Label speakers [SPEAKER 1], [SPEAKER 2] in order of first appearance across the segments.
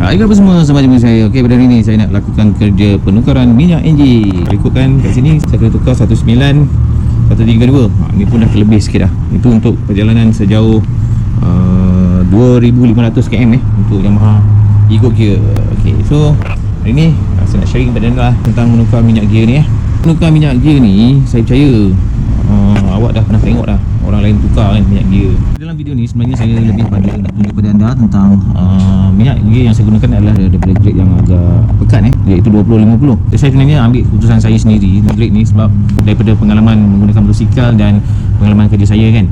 [SPEAKER 1] Hai apa semua sama jumpa saya Okey pada hari ni saya nak lakukan kerja penukaran minyak enjin Ikutkan kat sini saya kena tukar 19 132 ha, Ni pun dah terlebih sikit dah. Itu untuk perjalanan sejauh uh, 2500 km eh Untuk Yamaha Ego Gear. Okey so hari ni uh, saya nak sharing pada anda lah Tentang menukar minyak gear ni eh. Menukar minyak gear ni saya percaya uh, Awak dah pernah tengok dah Orang lain tukar kan minyak gear. Dalam video ni sebenarnya saya lebih pada nak tunjuk pada anda Tentang uh, minyak gear yang saya gunakan adalah daripada grade yang agak pekat eh Iaitu 20-50 Jadi saya sebenarnya ambil keputusan saya sendiri Grade ni sebab daripada pengalaman menggunakan motosikal Dan pengalaman kerja saya kan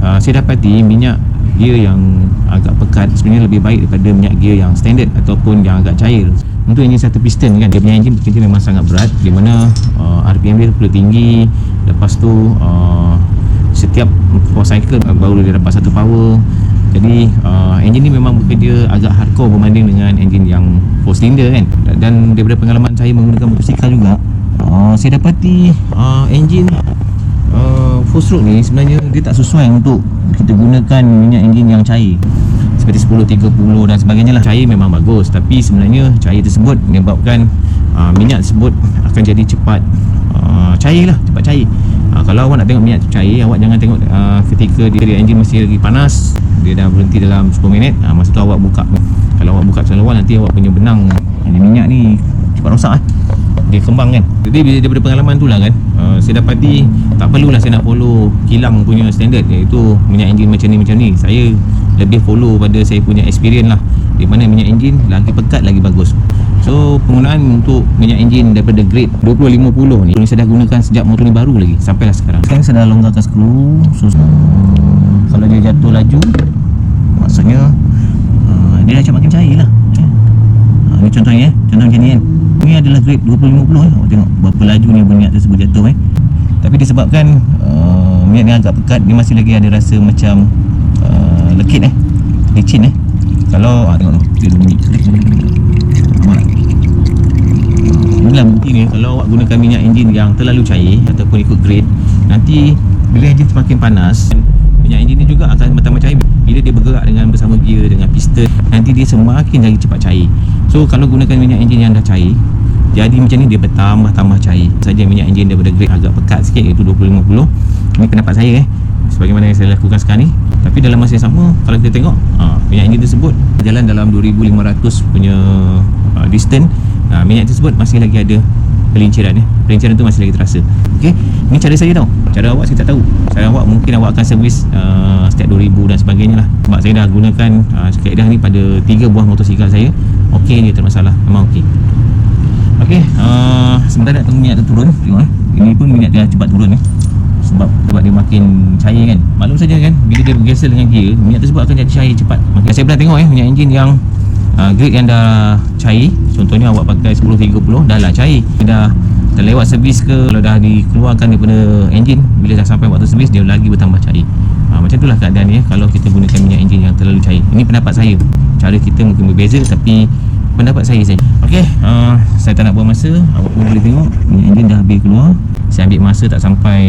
[SPEAKER 1] uh, Saya dapati minyak gear yang agak pekat Sebenarnya lebih baik daripada minyak gear yang standard Ataupun yang agak cair. Untuk enjin satu piston kan dia punya enjin bekerja memang sangat berat di mana uh, RPM dia perlu tinggi. Lepas tu uh, setiap 4 cycle uh, baru dia dapat satu power. Jadi uh, enjin ni memang bekerja agak hardcore berbanding dengan enjin yang 4 cylinder kan. Dan daripada pengalaman saya menggunakan motosikal juga uh, saya dapati uh, enjin uh, 4 stroke ni sebenarnya dia tak sesuai untuk kita gunakan minyak enjin yang cair. Seperti 10, 30 dan sebagainya lah. Cair memang bagus tapi sebenarnya cair tersebut menyebabkan uh, minyak tersebut akan jadi cepat uh, cair lah cepat cair uh, kalau awak nak tengok minyak tu cair awak jangan tengok uh, ketika dia, dia enjin masih lagi panas dia dah berhenti dalam 10 minit uh, masa tu awak buka. Kalau awak buka awal nanti awak punya benang ini minyak ni cepat rosak lah dia kembang kan? Jadi daripada pengalaman tu lah kan uh, saya dapati tak perlulah saya nak follow kilang punya standard iaitu minyak enjin macam ni macam ni. Saya lebih follow pada saya punya experience lah. Di mana minyak enjin lagi pekat lagi bagus so penggunaan untuk minyak enjin daripada grade 2050 ni saya dah gunakan sejak motor ni baru lagi sampailah sekarang. Sekarang saya dah longgarkan skru so, kalau dia jatuh laju maksudnya uh, dia dah macam makin cair lah eh. uh, ni contohnya eh contoh macam ni kan ni adalah grade 2050 eh awak tengok berapa laju ni minyak tersebut jatuh eh. Tapi disebabkan uh, minyak ni agak pekat dia masih lagi ada rasa macam uh, lekit eh licin eh. Kalau ah, tengok tu dia ada bunyi nampak tak Inilah bukti ni kalau awak gunakan minyak enjin yang terlalu cair ataupun ikut grade nanti bila enjin semakin panas minyak enjin ni juga akan bertambah cair. Bila dia bergerak dengan bersama gear dengan piston nanti dia semakin lagi cepat cair. So kalau gunakan minyak enjin yang dah cair jadi macam ni dia bertambah-tambah cair. Saja minyak enjin daripada grade agak pekat sikit iaitu 20-50 ini pendapat saya eh. Sebagaimana yang saya lakukan sekarang ni. Tapi dalam masa yang sama kalau kita tengok ha, minyak enjin tersebut jalan dalam 2500 punya uh, distance ha, minyak tersebut masih lagi ada pelinciran eh. Pelinciran tu masih lagi terasa. Okey. Ni cara saya tau. Cara awak saya tak tahu. Cara awak mungkin awak akan servis uh, setiap 2000 dan sebagainya lah. Sebab saya dah gunakan uh, kaedah ni pada 3 buah motosikal saya. Okey tak masalah. Memang okey. Okey, uh, sebentar nak tunggu minyak tu turun. Tengok eh. Ini pun minyak dia cepat turun eh. Sebab sebab dia makin cair kan. Maklum saja kan bila dia bergeser dengan gear, minyak tersebut akan jadi cair cepat. Maka saya pernah tengok eh minyak enjin yang uh, grade yang dah cair contohnya awak pakai 1030 dah lah cair. Dia dah dah lewat servis ke kalau dah dikeluarkan daripada enjin bila dah sampai waktu servis dia lagi bertambah cair. Uh, macam itulah keadaan dia kalau kita gunakan minyak enjin yang terlalu cair. Ini pendapat saya. Cara kita mungkin berbeza tapi pendapat saya saja. Okey, uh, saya tak nak buang masa. Awak pun boleh tengok minyak enjin dah habis keluar. Saya ambil masa tak sampai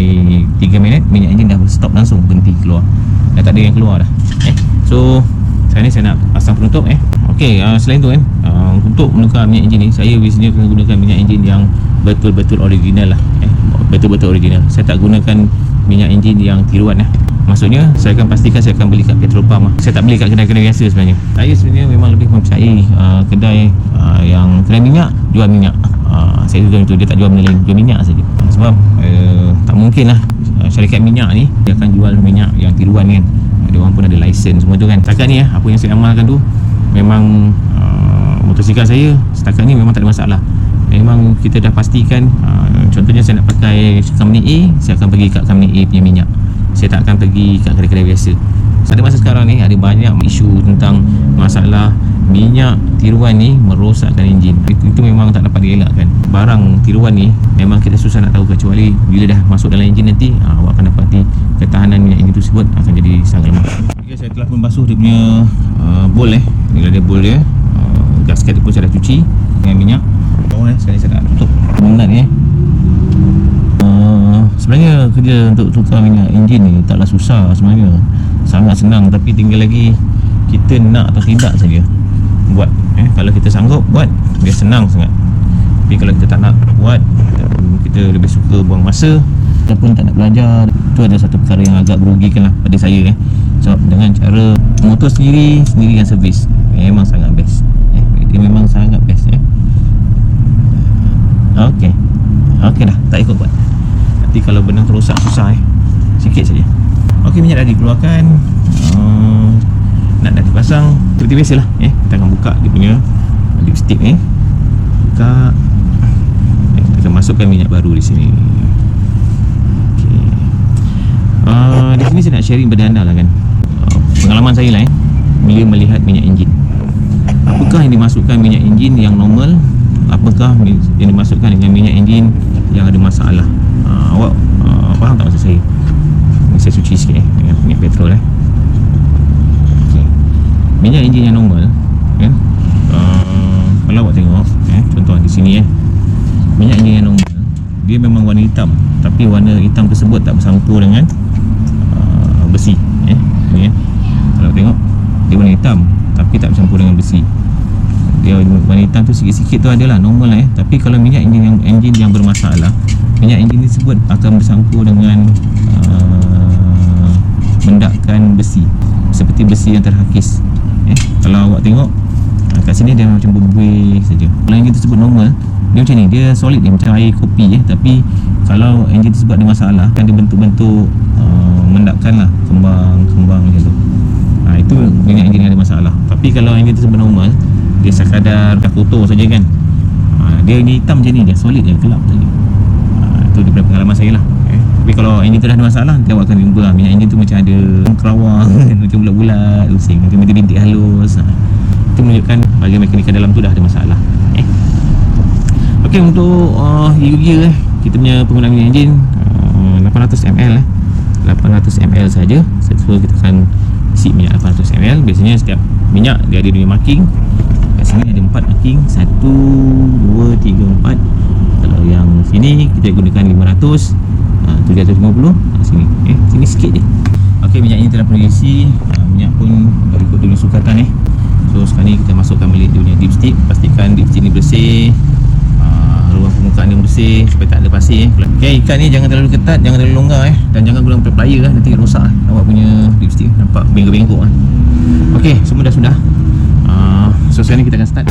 [SPEAKER 1] 3 minit minyak enjin dah stop langsung berhenti keluar. Dah tak ada yang keluar dah. Eh so sekarang ni saya nak pasang penutup eh. Okey, uh, selain tu kan uh, Untuk menukar minyak enjin ni Saya biasanya akan gunakan minyak enjin yang Betul-betul original lah eh, Betul-betul original. Saya tak gunakan minyak enjin yang tiruan lah Maksudnya saya akan pastikan saya akan beli kat petrol pump lah. Saya tak beli kat kedai-kedai biasa sebenarnya. Saya sebenarnya memang lebih mempercayai uh, Kedai uh, yang kedai minyak Jual minyak. Uh, Saya juga itu dia tak jual lain Jual minyak saja. Sebab uh, tak mungkin lah uh, Syarikat minyak ni Dia akan jual minyak yang tiruan kan Dia orang pun ada license semua tu kan. Setakat ni ya, apa yang saya amalkan tu memang uh, motosikal saya setakat ni memang tak ada masalah. Memang kita dah pastikan uh, contohnya saya nak pakai company A saya akan pergi kat company A punya minyak. Saya tak akan pergi kat kedai-kedai biasa. Pada masa sekarang ni ada banyak isu tentang masalah minyak tiruan ni merosakkan enjin. Itu, itu memang tak dapat dielakkan. Barang tiruan ni memang kita susah nak tahu kecuali bila dah masuk dalam enjin nanti uh, awak akan dapati ketahanan minyak enjin tersebut akan jadi sangat lemah. Okay, saya telah membasuh dia punya uh, bowl eh. Inilah dia bowl dia uh, Gasket pun saya dah cuci Dengan minyak. Bawang eh Sekarang saya nak tutup Minat ni eh. Uh, Sebenarnya kerja untuk tukar minyak enjin ni Taklah susah sebenarnya. Sangat senang Tapi tinggal lagi Kita nak atau tidak saja Buat eh. Kalau kita sanggup buat. Dia senang sangat. Tapi kalau kita tak nak buat kita lebih suka buang masa ataupun tak nak belajar itu ada satu perkara yang agak merugikan lah pada saya eh. sebab dengan cara motor sendiri sendiri yang servis memang sangat best eh. dia memang sangat best eh. Okey. Okey dah, tak ikut buat. Nanti kalau benang terosak susah eh. Sikit saja. Okey, minyak dah dikeluarkan. Uh, nak dah dipasang. Seperti biasalah eh. Kita akan buka dia punya lipstick. Eh. Buka. Eh, kita akan masukkan minyak baru di sini. Uh, di sini saya nak sharing pada anda lah kan. Uh, pengalaman saya lah eh. Bila melihat minyak enjin. Apakah yang dimasukkan minyak enjin yang normal apakah yang dimasukkan dengan minyak enjin yang ada masalah uh, awak uh, faham tak maksud saya ini saya suci sikit eh, dengan minyak petrol eh okay. minyak enjin yang normal kan uh, kalau awak tengok eh, contoh di sini eh minyak enjin yang normal dia memang warna hitam tapi warna hitam tersebut tak bersampur dengan besi eh? Ni eh kalau tengok dia warna hitam tapi tak bercampur dengan besi. Dia warna hitam tu sikit-sikit tu adalah normal lah eh? Tapi kalau minyak enjin yang enjin yang bermasalah minyak enjin tersebut akan bersampur dengan uh, mendakkan besi. Seperti besi yang terhakis eh? Kalau awak tengok uh, kat sini dia macam berbuih saja. Kalau enjin tersebut normal dia macam ni dia solid dia macam air kopi eh? Tapi kalau enjin tersebut ada masalah kan dia bentuk-bentuk uh, mendakkan lah kembang-kembang macam tu Ha, itu minyak yang ada masalah Tapi kalau enjin tersebut normal dia sekadar dah kotor saja kan ha, dia ni hitam macam ni dia solid dia gelap saja ha, itu daripada pengalaman saya lah okay. tapi kalau enjin tu dah ada masalah awak akan jumpa lah. minyak enjin tu macam ada kerawang macam bulat-bulat pusing macam bintik-bintik halus ha. itu menunjukkan bahagian mekanikal dalam tu dah ada masalah eh. ok untuk uh, gear eh kita punya penggunaan enjin uh, 800ml eh 800ml saja. So kita akan isi minyak 800ml biasanya setiap minyak dia ada dia marking. Kat sini ada empat marking. Satu, dua, tiga, empat. kalau yang sini kita gunakan 500 uh, 750 uh, sini. Eh sini sikit je. Ok minyak ni telah perlu isi uh, minyak pun berikut dengan sukatan eh. So sekarang ni kita masukkan balik dia punya dipstick. Pastikan dipstick ni bersih uh, permukaan dia bersih supaya tak ada pasir eh. ok ikat ni jangan terlalu ketat jangan terlalu longgar eh dan jangan guna plier eh nanti rosak eh. awak punya dipstick nampak bengkok-bengkok eh. ok semua dah sudah So sekarang ni kita akan start